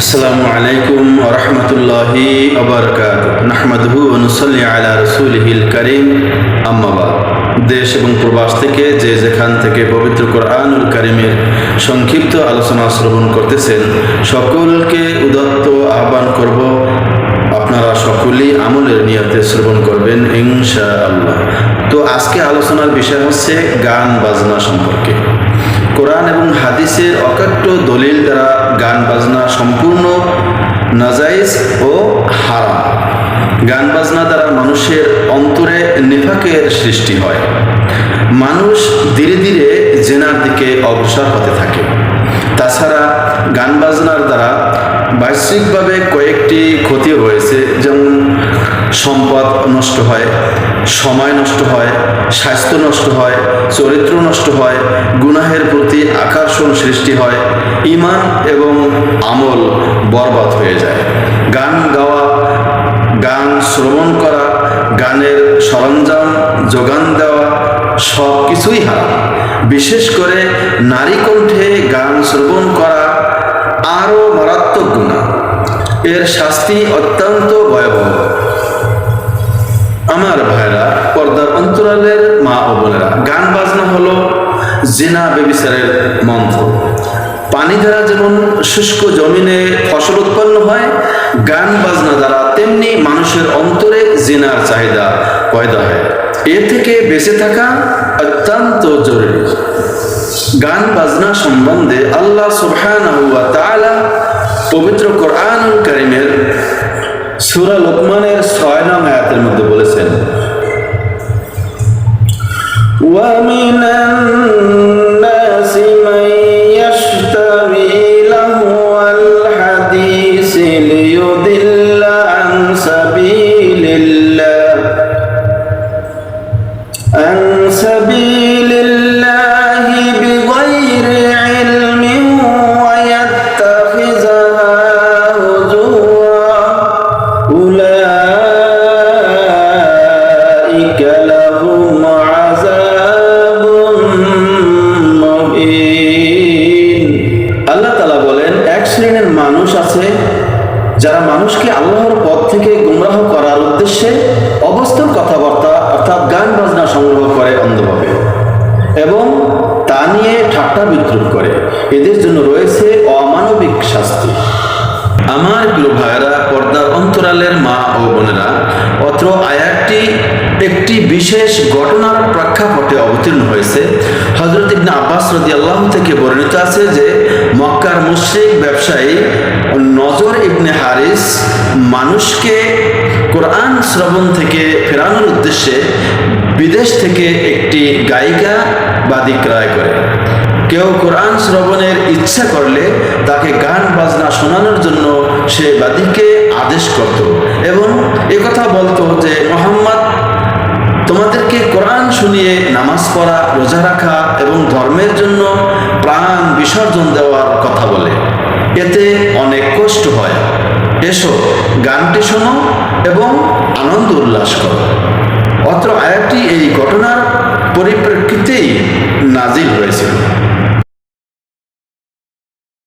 আসসালামু আলাইকুম রহমতুল্লাহি আবরকাত নাহমাদহু অনুসল্লি আলা রসুলহিল করিম। আম্মাবাদ দেশ এবং প্রবাস থেকে যে যেখান থেকে পবিত্র কোরআনুল করিমের সংক্ষিপ্ত আলোচনা শ্রবণ করতেছেন, সকলকে উদত্ত আহ্বান করব, আপনারা সকলেই আমলের নিয়তে শ্রবণ করবেন ইনশা আল্লাহ তো আজকে আলোচনার বিষয় হচ্ছে গান বাজনা সম্পর্কে। কোরআন এবং হাদিসের অকাট্য দলিল দ্বারা গান বাজনা সম্পূর্ণ নাজাইজ ও হারাম। গান বাজনা দ্বারা মানুষের অন্তরে নিফাকের সৃষ্টি হয়। মানুষ ধীরে ধীরে জেনার দিকে অগ্রসর হতে থাকে। তাছাড়া গান বাজনার দ্বারা বাহ্যিকভাবে কয়েকটি ক্ষতি রয়েছে, যেমন সম্পদ নষ্ট হয় সময় নষ্ট হয়, স্বাস্থ্য নষ্ট হয়, চরিত্র নষ্ট হয়, গুনাহের প্রতি আকর্ষণ সৃষ্টি হয় ইমান এবং আমল বরবাদ হয়ে যায়। গান গাওয়া, গান শ্রবণ করা, গানের সরঞ্জাম যোগান দেওয়া সব কিছুই হারাম। বিশেষ করে নারী কণ্ঠে গান শ্রবণ করা আরও মারাত্মক গুণা এর শাস্তি অত্যন্ত ভয়াবহ। আমার ভাইরা পর্দার অন্তরালের মা ও বোনেরা, গান বাজনা হলো জেনা বেবিচারের মন্ত্র। পানি দ্বারা যেমন শুষ্ক জমিনে ফসল উৎপন্ন হয়, গান বাজনা দ্বারা তেমনি মানুষের অন্তরে জেনার চাহিদা পয়দা হয়। এ থেকে বেঁচে থাকা অত্যন্ত জরুরি। গান বাজনা সম্বন্ধে আল্লাহ সুবহানাহু পবিত্র কোরআন কারীমের সুরা লোকমানের ছয় নং আয়াতের মধ্যে বলেছেন ওয়ামিনান মানুষ আছে, যারা মানুষকে আল্লাহর পথ থেকে গুমরাহ করার উদ্দেশ্যে অবস্থান কথাবার্তা অর্থাৎ গান বাজনা সংগ্রহ করে অন্ধভাবে এবং তা নিয়ে ঠাট্টা বিদ্রুপ করে। এদের জন্য রয়েছে অমানবিক শাস্তি। আমার প্রিয় ভাইয়েরা, পর্দার অন্তরালের মা ও বোনেরা, অত্র আয়াতটি একটি বিশেষ ঘটনার প্রেক্ষাপটে অবতীর্ণ হয়েছে। ইবনে আব্বাস রদি আল্লাহ থেকে বর্ণিত আছে যে মক্কার মুশ্রিক ব্যবসায়ী নজর ইবনে হারিস মানুষকে কোরআন শ্রবণ থেকে ফেরানোর উদ্দেশ্যে বিদেশ থেকে একটি গায়িকা বাদী ক্রয় করে। কেউ কোরআন শ্রবণের ইচ্ছা করলে তাকে গান বাজনা শোনানোর জন্য সে বাদীকে আদেশ করত এবং কথা বলতো যে, মোহাম্মদ, তোমাদেরকে কোরআন নামাজ পড়া, রোজা রাখা এবং ধর্মের জন্য প্রাণ বিসর্জন দেওয়ার কথা বলে। এতে অনেক কষ্ট হয়। এসো, গানটি শোনো এবং আনন্দ উল্লাস করো। অত্র আয়াতটি এই ঘটনার পরিপ্রেক্ষিতেই নাজিল হয়েছিল।